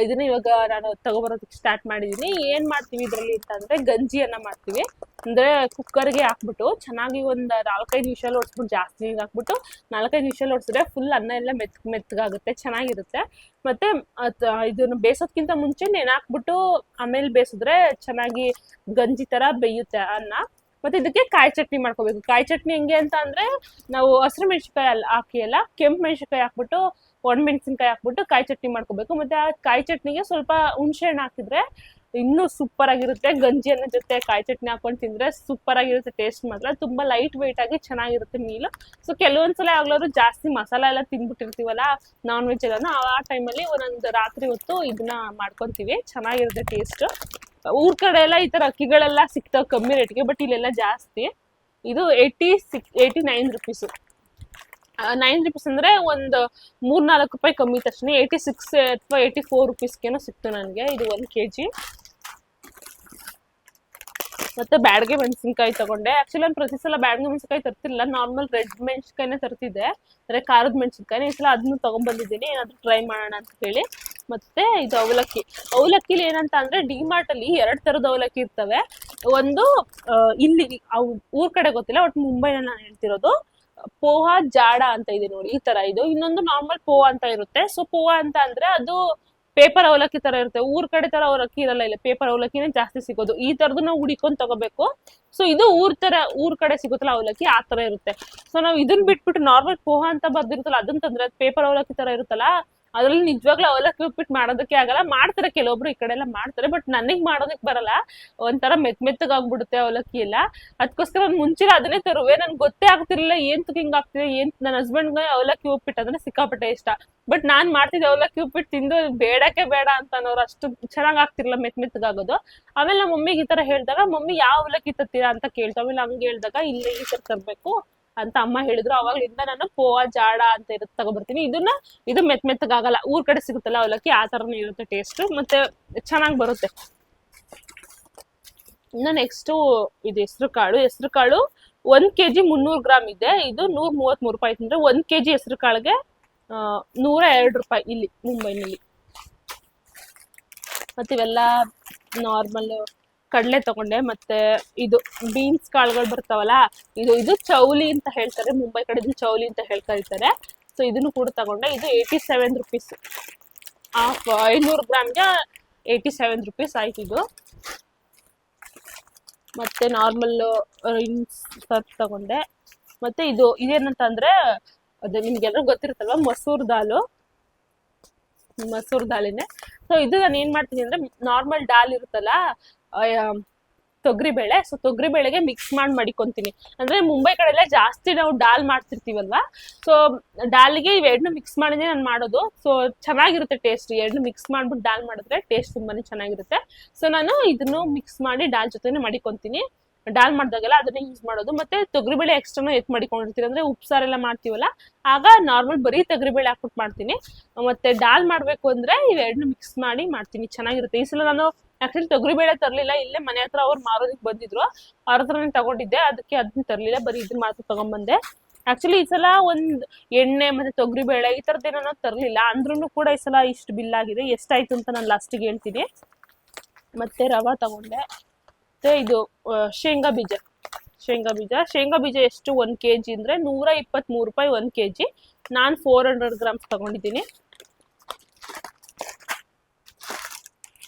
ಇದನ್ನ ಇವಾಗ ನಾನು ತಗೊಬರೋದಕ್ಕೆ ಸ್ಟಾರ್ಟ್ ಮಾಡಿದೀನಿ. ಏನ್ ಮಾಡ್ತೀವಿ ಇದ್ರಲ್ಲಿ ಅಂತಂದ್ರೆ ಗಂಜಿಯನ್ನ ಮಾಡ್ತೀವಿ. ಅಂದ್ರೆ ಕುಕ್ಕರ್ಗೆ ಹಾಕ್ಬಿಟ್ಟು ಚೆನ್ನಾಗಿ ಒಂದ್ ನಾಲ್ಕೈದು ನಿಮಿಷ ಓಡಿಸ್ಬಿಟ್ಟು ಜಾಸ್ತಿ ನೀರ್ ಹಾಕ್ಬಿಟ್ಟು ನಾಲ್ಕೈದು ವಿಷಲ್ ಓಡಿಸಿದ್ರೆ ಫುಲ್ ಅನ್ನ ಎಲ್ಲ ಮೆತ್ ಮೆತ್ತಗಾಗುತ್ತೆ ಚೆನ್ನಾಗಿರುತ್ತೆ. ಮತ್ತೆ ಇದನ್ನ ಬೇಯಿಸೋದ್ಕಿಂತ ಮುಂಚೆ ನೆನಾಕ್ಬಿಟ್ಟು ಆಮೇಲೆ ಬೇಯಿಸಿದ್ರೆ ಚೆನ್ನಾಗಿ ಗಂಜಿ ತರ ಬೇಯುತ್ತೆ ಅನ್ನ. ಮತ್ತೆ ಇದಕ್ಕೆ ಕಾಯಿ ಚಟ್ನಿ ಮಾಡ್ಕೋಬೇಕು. ಕಾಯಿ ಚಟ್ನಿ ಹೆಂಗೆ ಅಂತ ಅಂದ್ರೆ ನಾವು ಹಸಿರು ಮೆಣಸಿನ್ಕಾಯಿ ಅಲ್ಲಿ ಹಾಕಿ ಅಲ್ಲ ಕೆಂಪು ಮೆಣಸಿನಕಾಯಿ ಹಾಕ್ಬಿಟ್ಟು, ಒಣ ಮೆಣಸಿನ್ಕಾಯಿ ಹಾಕ್ಬಿಟ್ಟು ಕಾಯಿ ಚಟ್ನಿ ಮಾಡ್ಕೋಬೇಕು. ಮತ್ತೆ ಆ ಕಾಯಿ ಚಟ್ನಿಗೆ ಸ್ವಲ್ಪ ಹುಣಸೆ ಹಣ್ಣು ಹಾಕಿದ್ರೆ ಇನ್ನೂ ಸೂಪರ್ ಆಗಿರುತ್ತೆ. ಗಂಜಿ ಅನ್ನ ಜೊತೆ ಕಾಯಿ ಚಟ್ನಿ ಹಾಕೊಂಡು ತಿಂದ್ರೆ ಸೂಪರ್ ಆಗಿರುತ್ತೆ. ಟೇಸ್ಟ್ ಮಾತ್ರ. ತುಂಬಾ ಲೈಟ್ ವೆಯ್ಟ್ ಆಗಿ ಚೆನ್ನಾಗಿರುತ್ತೆ ಮೀಲ್ ಸೊ ಕೆಲವೊಂದ್ಸಲ ಯಾವಾಗ್ಲಾದ್ರು ಜಾಸ್ತಿ ಮಸಾಲ ಎಲ್ಲ ತಿನ್ಬಿಟ್ಟಿರ್ತೀವಲ್ಲ ನಾನ್ ವೆಜ್ ಎಲ್ಲ ಆ ಟೈಮಲ್ಲಿ ಒಂದೊಂದು ರಾತ್ರಿ ಹೊತ್ತು ಇದನ್ನ ಮಾಡ್ಕೊಂತೀವಿ. ಚೆನ್ನಾಗಿರುತ್ತೆ ಟೇಸ್ಟ್ ಊರ್ ಕಡೆ ಎಲ್ಲ ಈ ತರ ಅಕ್ಕಿಗಳೆಲ್ಲ ಸಿಗ್ತಾವ ಕಮ್ಮಿ ರೇಟ್ಗೆ ಬಟ್ ಇಲ್ಲೆಲ್ಲ ಜಾಸ್ತಿ. ಇದು eighty six eighty nine rupees nine rupees ಅಂದ್ರೆ ಒಂದು ಮೂರ್ ನಾಲ್ಕು ರೂಪಾಯಿ ಕಮ್ಮಿ ತಕ್ಷಣ ಏಯ್ಟಿ ಸಿಕ್ಸ್ ಅಥವಾ ಏಯ್ಟಿ ಫೋರ್ ರುಪೀಸ್ಗೇನೋ ಸಿಕ್ತು ನನಗೆ. ಇದು ಒಂದು ಕೆ ಜಿ ಮತ್ತೆ ಬ್ಯಾಡ್ಗೆ ಮೆಣಸಿನ್ಕಾಯಿ ತಗೊಂಡೆ. ಆಕ್ಚುಲಿ ನಾನು ಪ್ರತಿ ಸಲ ಬ್ಯಾಡ್ಗೆ ಮೆಣಸಿನ್ಕಾಯಿ ತರ್ತಿಲ್ಲ ನಾರ್ಮಲ್ ರೆಡ್ ಮೆಣಸಿನ್ಕಾಯಿನೇ ತರ್ತಿದ್ದೆ. ಅಂದ್ರೆ ಖಾರದ ಮೆಣಸಿನ್ಕಾಯಿ ಈ ಸಲ ಅದನ್ನು ತಗೊಂಡ್ಬಂದಿದ್ದೀನಿ. ಏನಾದ್ರು ಟ್ರೈ ಮಾಡೋಣ ಅಂತ ಹೇಳಿ. ಮತ್ತೆ ಇದು ಅವಲಕ್ಕಿ. ಅವಲಕ್ಕಿಲಿ ಏನಂತ ಅಂದ್ರೆ ಡಿಮಾರ್ಟ್ ಅಲ್ಲಿ ಎರಡ್ ತರದ ಅವಲಕ್ಕಿ ಇರ್ತವೆ. ಒಂದು ಇಲ್ಲಿ ಅವ್ ಊರ್ ಕಡೆ ಗೊತ್ತಿಲ್ಲ ಒಟ್ ಮುಂಬೈನ ನಾನು ಹೇಳ್ತಿರೋದು, ಪೋಹಾ ಜಾಡ ಅಂತ ಇದೆ ನೋಡಿ, ಈ ತರ ಇದು. ಇನ್ನೊಂದು ನಾರ್ಮಲ್ ಪೋಹಾ ಅಂತ ಇರುತ್ತೆ. ಸೊ ಪೋಹಾ ಅಂತ ಅಂದ್ರೆ ಅದು ಪೇಪರ್ ಅವಲಕ್ಕಿ ತರ ಇರುತ್ತೆ. ಊರ್ ಕಡೆ ತರ ಅವಲಕ್ಕಿ ಇರಲ್ಲ, ಇಲ್ಲ ಪೇಪರ್ ಅವಲಕ್ಕಿನೇ ಜಾಸ್ತಿ ಸಿಗೋದು. ಈ ತರದ್ದು ನಾವು ಹುಡಿಕೊಂಡ್ ತಗೋಬೇಕು. ಸೊ ಇದು ಊರ್ ತರ, ಊರ್ ಕಡೆ ಸಿಗುತ್ತಲ್ಲ ಅವಲಕ್ಕಿ, ಆ ತರ ಇರುತ್ತೆ. ಸೊ ನಾವು ಇದನ್ನ ಬಿಟ್ಬಿಟ್ಟು ನಾರ್ಮಲ್ ಪೋಹಾ ಅಂತ ಬರ್ದಿರುತ್ತಲ್ಲ ಅದನ್ನ ತಂದ್ರೆ ಪೇಪರ್ ಅವಲಕ್ಕಿ ತರ ಇರುತ್ತಲ್ಲ ಅದ್ರಲ್ಲಿ ನಿಜವಾಗ್ಲೂ ಅವಲಕ್ಕಿ ಉಪ್ಪಿಟ್ಟು ಮಾಡೋದಕ್ಕೆ ಆಗಲ್ಲ. ಮಾಡ್ತಾರೆ ಕೆಲವೊಬ್ರು ಈ ಕಡೆ ಎಲ್ಲ ಮಾಡ್ತಾರೆ ಬಟ್ ನನಗ್ ಮಾಡೋದಕ್ಕೆ ಬರಲ್ಲ. ಒಂಥರ ಮೆತ್ ಮೆತ್ತಗಾಗ್ಬಿಡುತ್ತೆ ಅವಲಕ್ಕಿ ಎಲ್ಲ. ಅದಕ್ಕೋಸ್ಕರ ಮುಂಚೆ ಅದನ್ನೇ ತರುವೆ. ನನ್ಗೆ ಗೊತ್ತೇ ಆಗ್ತಿರ್ಲಿಲ್ಲ ಏನ್ ಹಿಂಗ್ ಆಗ್ತಿದೆ ಏನ್ ನನ್ನ ಹಸ್ಬೆಂಡ್ಗೆ ಅವಲಕ್ಕಿ ಉಪ್ಪಿಟ್ಟು ಅಂದ್ರೆ ಸಿಕ್ಕಾಪಟ್ಟೆ ಇಷ್ಟ. ಬಟ್ ನಾನ್ ಮಾಡ್ತಿದ್ದೆ ಅವಲಕ್ಕಿ ಉಪ್ಪಿಟ್ಟು ತಿಂದು ಬೇಡಕ್ಕೆ ಬೇಡ ಅಂತ ಅನ್ನೋರು ಅಷ್ಟು ಚೆನ್ನಾಗ್ ಆಗ್ತಿರ್ಲಿಲ್ಲ ಮೆತ್ ಮೆತ್ತಗಾಗೋದು ಆಮೇಲೆ ನಮ್ಮ ಮಮ್ಮಿಗೆ ಈ ತರ ಹೇಳಿದಾಗ, ಮಮ್ಮಿ, ಯಾವ ಅವಲಕ್ಕಿ ತತ್ತೀರಾ? ಅಂತ ಕೇಳ್ತಾವೆ ಆಮೇಲೆ ಹಂಗೆ ಹೇಳಿದಾಗ, ಇಲ್ಲ ಈ ತರ ತರ್ಬೇಕು. ಅಂತ ಅಮ್ಮ ಹೇಳಿದ್ರು. ಅವಾಗ್ಲಿಂದ ನಾನು ಪೋವಾ ಜಾಡ ಅಂತ ಇರುತ್ತೆ ತಗೊಬರ್ತೀನಿ. ಇದನ್ನ ಇದು ಮೆತ್ ಮೆತ್ತಗಾಗಲ್ಲ. ಊರ್ ಕಡೆ ಸಿಗುತ್ತಲ್ಲ ಅವಲಕ್ಕಿ, ಆ ತರನೇ ಇರುತ್ತೆ ಟೇಸ್ಟ್ ಮತ್ತೆ ಚೆನ್ನಾಗಿ ಬರುತ್ತೆ. ಇನ್ನ ನೆಕ್ಸ್ಟ್ ಇದು ಹೆಸರು ಕಾಳು. ಹೆಸರು ಕಾಳು ಒಂದ್ ಕೆಜಿ ಮುನ್ನೂರ್ ಗ್ರಾಮ್ ಇದೆ. ಇದು ನೂರ ಮೂವತ್ಮೂರು ರೂಪಾಯಿ ಅಂದ್ರೆ ಒಂದ್ ಕೆಜಿ ಹೆಸರು ಕಾಳಿಗೆ ನೂರ ಎರಡು ರೂಪಾಯಿ ಇಲ್ಲಿ ಮುಂಬೈನಲ್ಲಿ. ಮತ್ತಿವೆಲ್ಲ ನಾರ್ಮಲ್ ಕಡಲೆ ತಗೊಂಡೆ, ಮತ್ತೆ ಇದು ಬೀನ್ಸ್ ಕಾಳುಗಳು ಬರ್ತಾವಲ್ಲ, ಇದು ಇದು ಚೌಲಿ ಅಂತ ಹೇಳ್ತಾರೆ, ಮುಂಬೈ ಕಡೆ ಚೌಲಿ ಅಂತ ಹೇಳ್ ಕರೀತಾರೆ ಸೊ ಇದನ್ನು ಕೂಡ ತಗೊಂಡೆ. ಇದು ಏಯ್ಟಿ ಸೆವೆನ್ ರುಪೀಸ್ ಹಾಫ್ ಐನೂರು ಗ್ರಾಮ್ಗೆ ಏಯ್ಟಿ ಸೆವೆನ್ ರುಪೀಸ್ ಆಯ್ತು ಇದು. ಮತ್ತೆ ನಾರ್ಮಲ್ ಸರ್ಫ್ ತಗೊಂಡೆ. ಮತ್ತೆ ಇದು, ಇದೇನಂತಂದ್ರೆ, ಅದು ನಿಮ್ಗೆಲ್ಲರೂ ಗೊತ್ತಿರುತ್ತಲ್ವ, ಮಸೂರ್ ದಾಲು. ಮಸೂರ್ ದಾಲಿನೇ. ಸೊ ಇದು ನಾನು ಏನ್ ಮಾಡ್ತೀನಿ ಅಂದ್ರೆ ನಾರ್ಮಲ್ ದಾಲ್ ಇರುತ್ತಲ್ಲ ತೊಗರಿ ಬೇಳೆ ಸೊ ತೊಗರಿ ಬೇಳೆಗೆ ಮಿಕ್ಸ್ ಮಾಡಿ ಮಡಿಕೊಂತೀನಿ. ಅಂದ್ರೆ ಮುಂಬೈ ಕಡೆ ಎಲ್ಲ ಜಾಸ್ತಿ ನಾವು ಡಾಲ್ ಮಾಡ್ತಿರ್ತೀವಲ್ವಾ? ಸೊ ಡಾಲ್ಗೆ ಇವೆರಡನ್ನೂ ಮಿಕ್ಸ್ ಮಾಡಿದ್ರೆ ನಾನು ಮಾಡೋದು. ಸೊ ಚೆನ್ನಾಗಿರುತ್ತೆ ಟೇಸ್ಟ್ ಎರಡನ್ನೂ ಮಿಕ್ಸ್ ಮಾಡ್ಬಿಟ್ಟು ಡಾಲ್ ಮಾಡಿದ್ರೆ ಟೇಸ್ಟ್ ತುಂಬಾನೇ ಚೆನ್ನಾಗಿರುತ್ತೆ. ಸೊ ನಾನು ಇದನ್ನು ಮಿಕ್ಸ್ ಮಾಡಿ ಡಾಲ್ ಜೊತೆನೆ ಮಡಿಕೊಂತೀನಿ. ಡಾಲ್ ಮಾಡಿದಾಗೆಲ್ಲ ಅದನ್ನೇ ಯೂಸ್ ಮಾಡೋದು. ಮತ್ತೆ ತೊಗರಿಬೇಳೆ ಎಕ್ಸ್ಟ್ರಾನು ಎತ್ ಮಾಡಿಕೊಂಡಿರ್ತೀನಿ. ಅಂದ್ರೆ ಉಪ್ಸಾರೆಲ್ಲ ಮಾಡ್ತೀವಲ್ಲ? ಆಗ ನಾರ್ಮಲ್ ಬರೀ ತೊಗರಿಬೇಳೆ ಹಾಕ್ಬಿಟ್ಟು ಮಾಡ್ತೀನಿ. ಮತ್ತೆ ಡಾಲ್ ಮಾಡ್ಬೇಕು ಅಂದ್ರೆ ಇವೆರಡನ್ನೂ ಮಿಕ್ಸ್ ಮಾಡಿ ಮಾಡ್ತೀನಿ. ಚೆನ್ನಾಗಿರುತ್ತೆ. ಈ ಸಲ ನಾನು ಆಕ್ಚುಲಿ ತೊಗರಿಬೇಳೆ ತರಲಿಲ್ಲ, ಇಲ್ಲೇ ಮನೆ ಹತ್ರ ಅವ್ರು ಮಾರೋದಕ್ಕೆ ಬಂದಿದ್ರು. ಅವ್ರ ಹತ್ರನೇ ತಗೊಂಡಿದ್ದೆ, ಅದಕ್ಕೆ ಅದನ್ನ ತರಲಿಲ್ಲ, ಬರೀ ಇದನ್ನ ಮಾತ್ರ ತಗೊಂಡ್ಬಂದೆ ಆಕ್ಚುಲಿ ಈ ಸಲ ಒಂದ್ ಎಣ್ಣೆ ಮತ್ತೆ ತೊಗರಿಬೇಳೆ ಈ ಥರದ್ದೇನೋ ತರಲಿಲ್ಲ. ಅಂದ್ರೂ ಕೂಡ ಈ ಸಲ ಇಷ್ಟು ಬಿಲ್ ಆಗಿದೆ. ಎಷ್ಟಾಯ್ತು ಅಂತ ನಾನು ಲಾಸ್ಟಿಗೆ ಹೇಳ್ತೀನಿ. ಮತ್ತೆ ರವಾ ತಗೊಂಡೆ. ಮತ್ತೆ ಇದು ಶೇಂಗಾ ಬೀಜ. ಶೇಂಗಾ ಬೀಜ. ಶೇಂಗಾ ಬೀಜ ಎಷ್ಟು? ಒಂದ್ ಕೆ ಜಿ ಅಂದ್ರೆ ನೂರ ಇಪ್ಪತ್ಮೂರು ರೂಪಾಯಿ ಒಂದ್ ಕೆ ಜಿ ನಾನು ಫೋರ್ ಹಂಡ್ರೆಡ್ ಗ್ರಾಮ್ಸ್ ತಗೊಂಡಿದ್ದೀನಿ.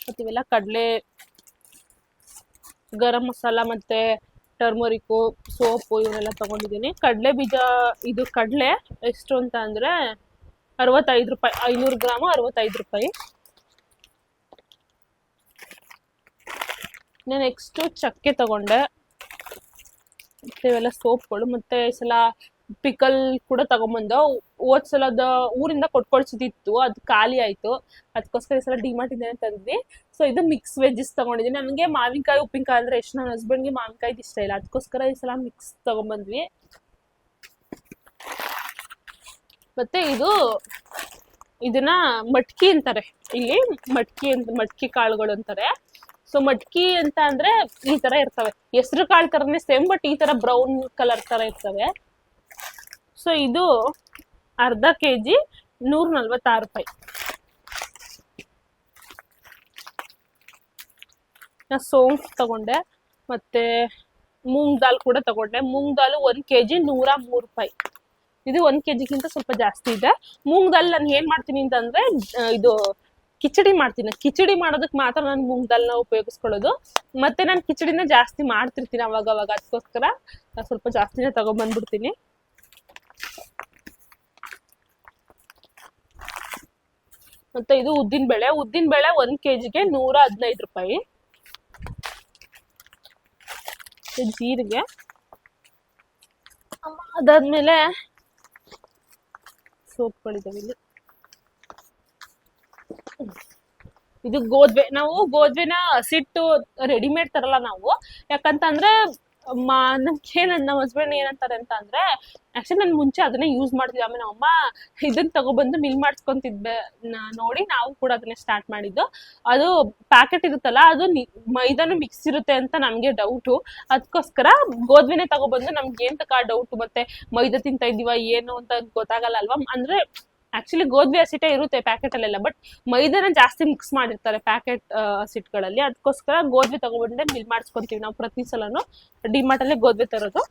ಮತ್ತೆ ಇವೆಲ್ಲ ಕಡಲೆ, ಗರಂ ಮಸಾಲ ಮತ್ತೆ ಟರ್ಮರಿಕು, ಸೋಪು ಇವನ್ನೆಲ್ಲ ತಗೊಂಡಿದ್ದೀನಿ. ಕಡಲೆ ಬೀಜ, ಇದು ಕಡಲೆ ಎಷ್ಟು ಅಂತ ಅಂದ್ರೆ ಅರವತ್ತೈದು ರೂಪಾಯಿ, ಐನೂರು ಗ್ರಾಮು ಅರವತ್ತೈದು ರೂಪಾಯಿ. ನಾನು ನೆಕ್ಸ್ಟು ಚಕ್ಕೆ ತಗೊಂಡೆ. ಮತ್ತೆ ಇವೆಲ್ಲ ಸೋಪ್ಗಳು, ಮತ್ತೆ ಈ ಸಲ ಪಿಕಲ್ ಕೂಡ ತಗೊಂಬಂದು ಹೋದ್ ಅದ ಊರಿಂದ ಕೊಟ್ಕೊಳ್ಸಿದಿತ್ತು. ಅದು ಖಾಲಿ ಆಯ್ತು. ಅದಕ್ಕೋಸ್ಕರ ಈ ಸಲ ಡಿಮಾರ್ಟ್ ಇಂದಾನೆ ತಂದ್ವಿ. ಸೊ ಇದು ಮಿಕ್ಸ್ ವೆಜ್ಜಸ್ ತಗೊಂಡಿದ್ದೀನಿ. ನನಗೆ ಮಾವಿನಕಾಯಿ, ಉಪ್ಪಿನಕಾಯಿ ಅಂದ್ರೆ ಎಷ್ಟು ನನ್ನ ಹಸ್ಬೆಂಡ್ಗೆ ಮಾವಿನಕಾಯಿ ಇಷ್ಟ ಇಲ್ಲ. ಅದಕ್ಕೋಸ್ಕರ ಈ ಸಲ ಮಿಕ್ಸ್ ತಗೊಂಬಂದ್ವಿ. ಮತ್ತೆ ಇದು, ಇದನ್ನ ಮಟ್ಕಿ ಅಂತಾರೆ. ಇಲ್ಲಿ ಮಟ್ಕಿ ಅಂತ ಮಟ್ಕಿ ಕಾಳುಗಳು ಅಂತಾರೆ. ಸೊ ಮಟ್ಕಿ ಅಂತ ಅಂದ್ರೆ ಈ ತರ ಇರ್ತವೆ. ಹೆಸರು ಕಾಳು ತರನೇ ಸೇಮ್ ಬಟ್ ಈ ತರ ಬ್ರೌನ್ ಕಲರ್ ತರ ಇರ್ತವೆ. ಸೊ ಇದು ಅರ್ಧ ಕೆ ಜಿ ನೂರ ನಲ್ವತ್ತಾರು ರೂಪಾಯಿ. ನಾ ಸೋಂಫ್ ತಗೊಂಡೆ, ಮತ್ತೆ ಮೂಂಗ್ ದಾಲ್ ಕೂಡ ತಗೊಂಡೆ. ಮೂಂಗ್ ದಾಲು ಒಂದ್ ಕೆ ಜಿ ನೂರ ಮೂರು ರೂಪಾಯಿ. ಇದು ಒಂದ್ ಕೆ ಜಿಗಿಂತ ಸ್ವಲ್ಪ ಜಾಸ್ತಿ ಇದೆ. ಮೂಂಗ್ ದಾಲ್ ನಾನು ಏನ್ ಮಾಡ್ತೀನಿ ಅಂತಂದ್ರೆ ಇದು ಕಿಚಡಿ ಮಾಡ್ತೀನಿ. ಕಿಚಡಿ ಮಾಡೋದಕ್ಕೆ ಮಾತ್ರ ನಾನು ಮೂಂಗ್ ದಾಲ್ನ ಉಪಯೋಗಿಸ್ಕೊಳ್ಳೋದು. ಮತ್ತೆ ನಾನು ಕಿಚಡಿನ ಜಾಸ್ತಿ ಮಾಡ್ತಿರ್ತೀನಿ ಅವಾಗ ಅವಾಗ ಅದಕ್ಕೋಸ್ಕರ ಸ್ವಲ್ಪ ಜಾಸ್ತಿನೇ ತಗೊಂಡ್ಬಂದ್ಬಿಡ್ತೀನಿ ಮತ್ತೆ ಇದು ಉದ್ದಿನ ಬೇಳೆ. ಉದ್ದಿನ ಬೇಳೆ ಒಂದ್ ಕೆಜಿಗೆ ನೂರ ಹದಿನೈದು ರೂಪಾಯಿ. ಜೀರಿಗೆ. ಅದಾದ್ಮೇಲೆ ಸೋಪ್ಗಳಿದಾವೆ ಇಲ್ಲಿ. ಇದು ಗೋದ್ವೆ. ನಾವು ಗೋದ್ವೆನ ಹಸಿಟ್ಟು ರೆಡಿಮೇಡ್ ತರಲ್ಲ ನಾವು. ಯಾಕಂತಂದ್ರೆ ಮಾ ನನ್ಗೆ ನಮ್ಮ ಹಸ್ಬೆಂಡ್ ಏನಂತಾರೆ ಅಂತ ಅಂದ್ರೆ ಆಕ್ಚುಲಿ ನಾನು ಮುಂಚೆ ಅದನ್ನೇ ಯೂಸ್ ಮಾಡ್ತಿದ್ದೆ ಆಮೇಲೆ ಅಮ್ಮ ಇದನ್ನ ತಗೊಬಂದು ಮಿಲ್ ಮಾಡಿಸ್ಕೊಂತಿದ್ದೆ ನೋಡಿ ನಾವು ಕೂಡ ಅದನ್ನೇ ಸ್ಟಾರ್ಟ್ ಮಾಡಿದ್ದು. ಅದು ಪ್ಯಾಕೆಟ್ ಇರುತ್ತಲ್ಲ, ಅದು ಮೈದಾನು ಮಿಕ್ಸ್ ಇರುತ್ತೆ ಅಂತ ನಮ್ಗೆ ಡೌಟು ಅದಕ್ಕೋಸ್ಕರ ಗೋದ್ವೆನೆ ತಗೊಬಂದು ನಮ್ಗೆ ಏನ್ ತಕ ಡೌಟ್ ಮತ್ತೆ ಮೈದಾ ತಿಂತ ಇದೀವ, ಏನು ಅಂತ ಗೊತ್ತಾಗಲ್ಲ ಅಲ್ವಾ? ಅಂದ್ರೆ ಆಕ್ಚುಲಿ ಗೋಧಿ ಹಸಿಟ್ಟೆ ಇರುತ್ತೆ ಪ್ಯಾಕೆಟ್ ಅಲ್ಲೆಲ್ಲ ಬಟ್ ಮೈದಾನ ಜಾಸ್ತಿ ಮಿಕ್ಸ್ ಮಾಡಿರ್ತಾರೆ ಪ್ಯಾಕೆಟ್ ಹಸಿಟ್ಗಳಲ್ಲಿ ಅದಕ್ಕೋಸ್ಕರ ಗೋಧಿ ತಗೊಬಂದ್ರೆ ಮಿಲ್ ಮಾಡಿಸ್ಕೊಂತೀವಿ ನಾವು ಪ್ರತಿ ಸಲನು. ಡಿಮಾರ್ಟ್ ಅಲ್ಲಿ ಗೋಧಿ ತರೋದು.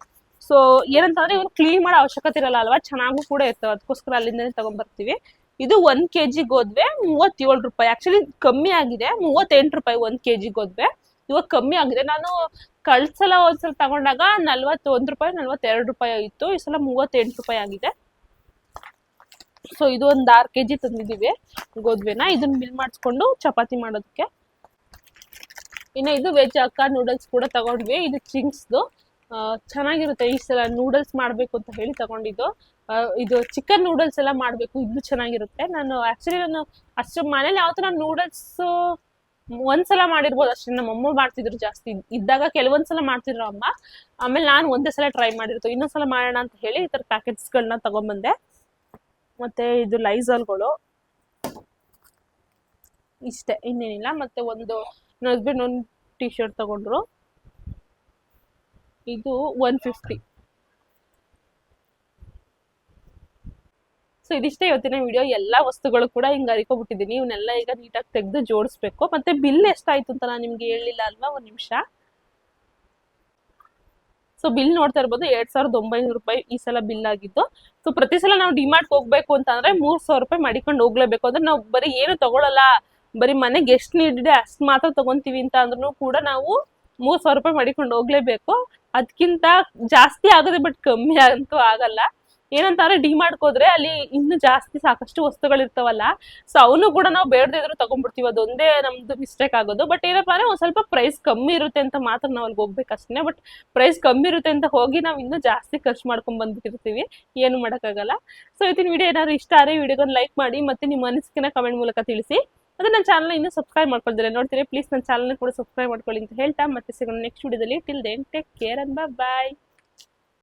ಸೊ ಏನಂತಂದ್ರೆ ಇವ್ರು ಕ್ಲೀನ್ ಮಾಡೋ ಅವಶ್ಯಕತೆ ಇರಲ್ಲ ಅಲ್ವಾ? ಚೆನ್ನಾಗೂ ಕೂಡ ಇರ್ತವೆ. ಅದಕ್ಕೋಸ್ಕರ ಅಲ್ಲಿಂದನೇ ತಗೊಂಡ್ಬರ್ತೀವಿ ಇದು ಒಂದ್ ಕೆಜಿ ಗೋದ್ವೆ ಮೂವತ್ತೇಳು ರೂಪಾಯಿ. ಆಕ್ಚುಲಿ ಕಮ್ಮಿ ಆಗಿದೆ. ಮೂವತ್ತೆಂಟು ರೂಪಾಯಿ ಒಂದ್ ಕೆಜಿ ಗೋದ್ವೆ ಇವಾಗ ಕಮ್ಮಿ ಆಗಿದೆ. ನಾನು ಕಳ್ಸಲ ಒಂದ್ಸಲ ತಗೊಂಡಾಗ ನಲ್ವತ್ತೊಂದು ರೂಪಾಯಿ, ನಲ್ವತ್ತೆರಡು ರೂಪಾಯಿ ಇತ್ತು ಈ ಸಲ ಮೂವತ್ತೆಂಟು ರೂಪಾಯಿ ಆಗಿದೆ. ಸೊ ಇದು ಒಂದು ಆರು ಕೆ ಜಿ ತಂದಿದ್ದೀವಿ. ಗೋಧುವೆನ ಇದನ್ನ ಮಿಲ್ ಮಾಡಿಸ್ಕೊಂಡು ಚಪಾತಿ ಮಾಡೋದಕ್ಕೆ. ಇನ್ನು ಇದು ವೆಜ್ ಅಕ್ಕ ನೂಡಲ್ಸ್ ಕೂಡ ತಗೊಂಡ್ವಿ. ಇದು ಚಿಂಗ್ಸ್ದು. ಚೆನ್ನಾಗಿರುತ್ತೆ ಈ ಸಲ ನೂಡಲ್ಸ್ ಮಾಡಬೇಕು ಅಂತ ಹೇಳಿ ತಗೊಂಡಿದ್ದು. ಇದು ಚಿಕನ್ ನೂಡಲ್ಸ್ ಎಲ್ಲ ಮಾಡಬೇಕು. ಇದು ಚೆನ್ನಾಗಿರುತ್ತೆ. ನಾನು ಆ್ಯಕ್ಚುಲಿ ನಾನು ಅಷ್ಟು ಮನೇಲಿ ಯಾವ ಥರ ನೂಡಲ್ಸ್ ಒಂದ್ಸಲ ಮಾಡಿರ್ಬೋದು. ಅಷ್ಟೇ ನಮ್ಮ ಅಮ್ಮ ಮಾಡ್ತಿದ್ರು ಜಾಸ್ತಿ. ಇದ್ದಾಗ ಕೆಲವೊಂದ್ಸಲ ಮಾಡ್ತಿದ್ರು ಅಮ್ಮ ಆಮೇಲೆ ನಾನು ಒಂದೇ ಸಲ ಟ್ರೈ ಮಾಡಿರ್ತು ಇನ್ನೊಂದ್ಸಲ ಮಾಡೋಣ ಅಂತ ಹೇಳಿ ಈ ಥರ ಪ್ಯಾಕೆಟ್ಸ್ಗಳನ್ನ ತಗೊಂಬಂದೆ. ಮತ್ತೆ ಇದು ಲೈಸಾಲ್ಗಳು. ಇಷ್ಟೇ, ಇನ್ನೇನಿಲ್ಲ. ಮತ್ತೆ ಒಂದು ನನ್ನ ಹಸ್ಬೆಂಡ್ ಒಂದು ಟಿ ಶರ್ಟ್ ತಗೊಂಡ್ರು. ಇದು ಒನ್ ಫಿಫ್ಟಿ ಸೊ ಇದಿಷ್ಟೇ ಇವತ್ತಿನ ವಿಡಿಯೋ ಎಲ್ಲ ವಸ್ತುಗಳು ಕೂಡ ಹಿಂಗೆ ಅರಿಕೊಬಿಟ್ಟಿದ್ದೀನಿ ಇವನ್ನೆಲ್ಲ ಈಗ ನೀಟಾಗಿ ತೆಗೆದು ಜೋಡಿಸ್ಬೇಕು. ಮತ್ತೆ ಬಿಲ್ ಎಷ್ಟಾಯ್ತು ಅಂತ ನಾನು ನಿಮ್ಗೆ ಹೇಳಿಲ್ಲ ಅಲ್ವಾ? ಒಂದು ನಿಮಿಷ. ಸೊ ಬಿಲ್ ನೋಡ್ತಾ ಇರ್ಬೋದು, ಎರಡ್ ಸಾವಿರದ ಒಂಬೈನೂರು ರೂಪಾಯಿ ಈ ಸಲ ಬಿಲ್ ಆಗಿದ್ದು ಸೊ ಪ್ರತಿ ಸಲ ನಾವು ಡಿಮಾರ್ಟ್ ಹೋಗ್ಬೇಕು ಅಂತ ಅಂದ್ರೆ ಮೂರ್ ಸಾವಿರ ರೂಪಾಯಿ ಮಾಡಿಕೊಂಡು ಹೋಗ್ಲೇಬೇಕು. ಅಂದ್ರೆ ನಾವು ಬರೀ ಏನು ತಗೊಳಲ್ಲ. ಬರೀ ಮನೆಗೆ ಎಷ್ಟು ನೀಡಿದೆ, ಅಷ್ಟು ಮಾತ್ರ ತಗೊಂತೀವಿ ಅಂತ ಅಂದ್ರೂ ಕೂಡ ನಾವು ಮೂರ್ ಸಾವಿರ ರೂಪಾಯಿ ಮಾಡಿಕೊಂಡು ಹೋಗ್ಲೇಬೇಕು. ಅದಕ್ಕಿಂತ ಜಾಸ್ತಿ ಆಗುತ್ತೆ ಬಟ್ ಕಮ್ಮಿ ಅಂತೂ ಆಗಲ್ಲ. ಏನಂತಂದ್ರೆ ಡಿ ಮಾಡ್ಕೋದ್ರೆ ಅಲ್ಲಿ ಇನ್ನು ಜಾಸ್ತಿ ಸಾಕಷ್ಟು ವಸ್ತುಗಳಿರ್ತಾವಲ್ಲ. ಸೊ ಅವನು ಕೂಡ ನಾವು ಬೇಡದಿದ್ರು ತಗೊಂಡ್ಬಿಡ್ತೀವಿ. ಅದೊಂದೇ ನಮ್ದು ಮಿಸ್ಟೇಕ್ ಆಗೋದು. ಬಟ್ ಏನಪ್ಪ ಅಂದ್ರೆ, ಒಂದ್ ಸ್ವಲ್ಪ ಪ್ರೈಸ್ ಕಮ್ಮಿ ಇರುತ್ತೆ ಅಂತ ಮಾತ್ರ ನಾವು ಅಲ್ಲಿ ಹೋಗ್ಬೇಕಷ್ಟೇ ಬಟ್ ಪ್ರೈಸ್ ಕಮ್ಮಿ ಇರುತ್ತೆ ಅಂತ ಹೋಗಿ ನಾವು ಇನ್ನೂ ಜಾಸ್ತಿ ಖರ್ಚು ಮಾಡ್ಕೊಂಡ್ ಬಂದ್ಬಿಟ್ಟಿರ್ತೀವಿ. ಏನು ಮಾಡೋಕ್ಕಾಗಲ್ಲ. ಸೊ ಇವತ್ತಿನ ವಿಡಿಯೋ ಏನಾದ್ರು ಇಷ್ಟ ಆದರೆ ವಿಡಿಯೋಗೊಂದು ಲೈಕ್ ಮಾಡಿ ಮತ್ತೆ ನಿಮ್ಮ ಅನಿಸಿಕೆನ ಕಮೆಂಟ್ ಮೂಲಕ ತಿಳಿಸಿ. ಮತ್ತೆ ನನ್ನ ಚಾನಲ್ ಇನ್ನೂ ಸಬ್ಸ್ಕ್ರೈಬ್ ಮಾಡ್ಕೊಳ್ತಾರೆ ನೋಡ್ತೀರಿ ಪ್ಲೀಸ್ ನನ್ನ ಚಾನಲ್ ಕೂಡ ಸಬ್ಸ್ಕ್ರೈಬ್ ಮಾಡ್ಕೊಳ್ಳಿ ಅಂತ ಹೇಳ್ತಾ. ಮತ್ತೆ ಸಿಗೋಣ ನೆಕ್ಸ್ಟ್ ವಿಡಿಯೋದಲ್ಲಿ till then take care and bye